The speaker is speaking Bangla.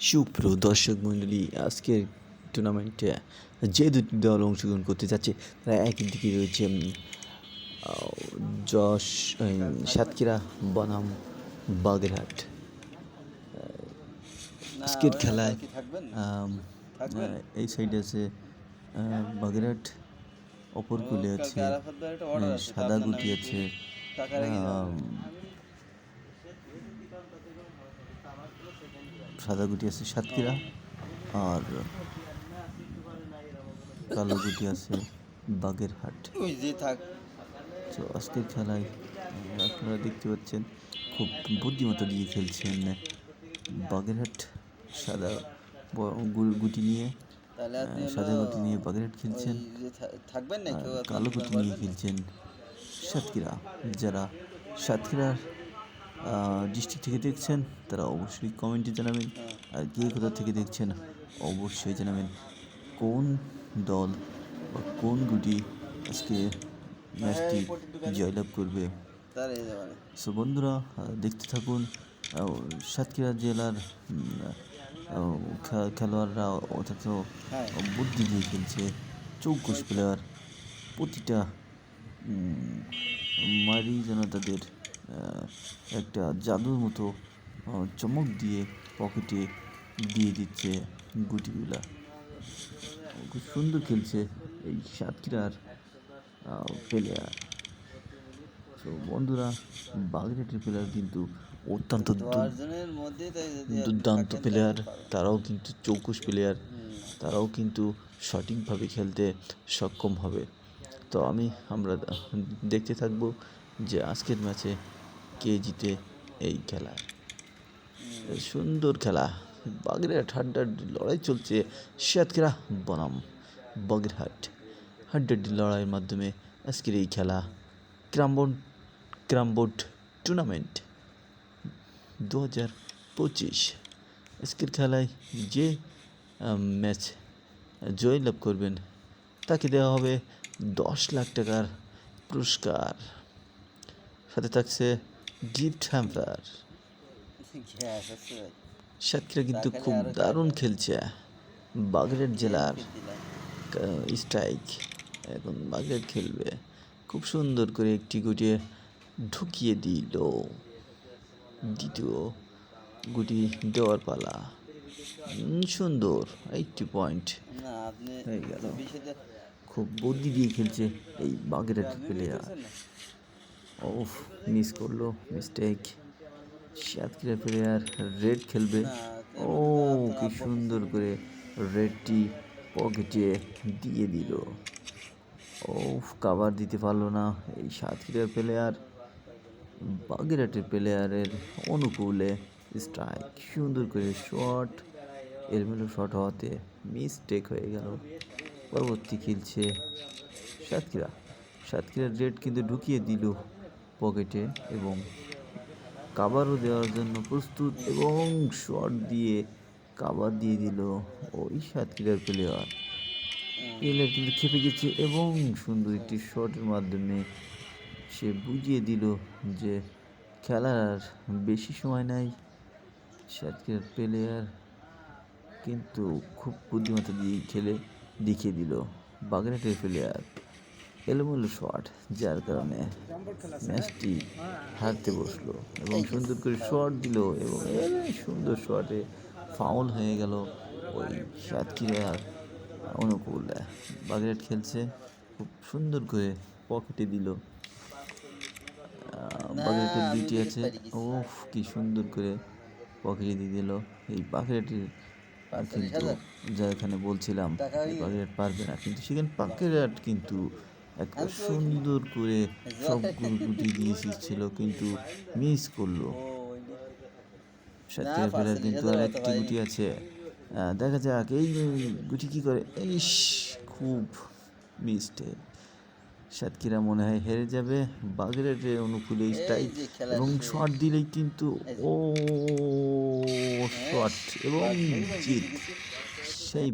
সুপ্রিয় দর্শক মণ্ডলী আজকের টুর্নামেন্টে যে দুটি দল অংশগ্রহণ করতে যাচ্ছে তারা একই দিকে রয়েছে যশ সাতক্ষীরা বনাম বাগেরহাট। আজকের খেলায় এই সাইডে আছে বাগেরহাট অপর কুলে আছে সাদা গুটি আছে সাদা গুটি আছে সাতক্ষীরা আর কালো গুটি আছে বাগেরহাট। তো আজকের খেলায় আপনারা দেখতে পাচ্ছেন খুব বুদ্ধিমত্তা দিয়ে খেলছেন বাগেরহাট সাদা গুটি নিয়ে সাদা গুটি নিয়ে বাগেরহাট খেলছেন। থাকবেন না কালো গুটি নিয়ে খেলছেন সাতক্ষীরা। যারা সাতক্ষীরার ডিস্ট্রিক্ট থেকে দেখছেন, তারা অবশ্যই কমেন্টে জানাবেন। আর কে কোথা থেকে দেখছেন, অবশ্যই জানাবেন। কোন দল বা কোন গুটি আজকে ম্যাচটি জয়লাভ করবে? সো বন্ধুরা দেখতে থাকুন সাতক্ষীরা জেলার খেলোয়াড়রা হ্যাঁ। বুদ্ধি দিয়ে খেলছে। চৌকুশ প্লেয়ার প্রতিটা মারি যেন তাদের একটা জাদুর মতো চমক দিয়ে পকেটে দিয়ে দিচ্ছে গুটিগুলা। খুব সুন্দর খেলছে এই সাতক্ষীরার প্লেয়ার তো বন্ধুরা বাগেরহাটের প্লেয়ার কিন্তু অত্যন্ত দুর্দান্ত প্লেয়ার তারাও কিন্তু চৌকুশ প্লেয়ার তারাও কিন্তু সঠিকভাবে খেলতে সক্ষম হবে। তো আমি আমরা দেখতে থাকব যে আজকের ম্যাচে কে জিতে এই খেলায় সুন্দর খেলা। বাগেরহাট হাড্ডাহাড্ডি লড়াই চলছে সাতক্ষীরা বনাম। বাগেরহাট হাড্ডাহাড্ডি লড়াইয়ের মাধ্যমে আজকের এই খেলা ক্রামবোর্ড ক্রামবোর্ড টুর্নামেন্ট দু হাজার পঁচিশ। আজকের খেলায় যে ম্যাচ জয়লাভ করবেন তাকে দেওয়া হবে দশ লাখ টাকার পুরস্কার। সাথে থাকছে গিফট হ্যাম্পার সাতক্ষীরা কিন্তু খুব দারুণ খেলছে। বাগেরহাট জেলার স্ট্রাইক এখন বাগেরহাট খেলবে। খুব সুন্দর করে একটি গুটিয়ে ঢুকিয়ে দিল। দ্বিতীয় গুটি দেওয়ার পালা। সুন্দর। এইটটি পয়েন্ট হয়ে গেল। খুব বুদ্ধি দিয়ে খেলছে এই বাগেরহাট আপনি প্লেয়ার? ওফ মিস করল মিস্টেক সাতক্ষীরা প্লেয়ার রেড খেলবে। ও, কি সুন্দর করে রেডটি পকেটে দিয়ে দিল। ওফ কাভার দিতে পারল না। এই সাতক্ষীরার প্লেয়ার বাগেরহাটের প্লেয়ারের অনুকূলে স্ট্রাইক সুন্দর করে শট এলমেলো শট হওয়াতে মিস্টেক হয়ে গেল। পরবর্তী খেলছে সাতক্ষীরা সাতক্ষীরার রেড কিন্তু ঢুকিয়ে দিল। পকেটে এবং কাবারও দেওয়ার জন্য প্রস্তুত এবং শট দিয়ে কাবার দিয়ে দিল ওই সাতক্ষীরার প্লেয়ার প্লেয়ার কিন্তু খেপে গেছে এবং সুন্দর একটি শটের মাধ্যমে সে বুঝিয়ে দিল যে খেলার আর বেশি সময় নাই। সাতক্ষীরার প্লেয়ার কিন্তু খুব বুদ্ধিমত্তা দিয়ে খেলে দেখিয়ে দিল বাগেরহাটের প্লেয়ার এলোমেলো শট যার কারণে ম্যাচটি হারতে বসল এবং সুন্দর করে শট দিল এবং সুন্দর শটে ফাউল হয়ে গেল ওই সাতক্ষীরার অনুকূল। বাগেরহাট খেলছে খুব সুন্দর করে পকেটে দিল। বাগেরহাটের দুইটি আছে। ওফ কি সুন্দর করে পকেটে দিয়ে দিল এই বাগেরহাটের পাঁচচল্লিশ কিন্তু যা এখানে বলছিলাম বাগেরহাট পারবে না। কিন্তু সেখানে বাগেরহাট কিন্তু একটা সুন্দর করে সবগুলো গুটি দিয়ে ছিল কিন্তু মিস করল। ও, ওই যে। সাতক্ষীরা প্লেয়ার পাঁচচল্লিশ কিন্তু আর একটি গুটি আছে। দেখা যাক এই গুটি কি করে? ইস খুব মিস্টেক সাতক্ষীরা মনে হয় হেরে যাবে। বাগেরহাটের অনুকূলে স্ট্রাইক এবং। শট দিলেই কিন্তু ও শট এবং জিত। সেই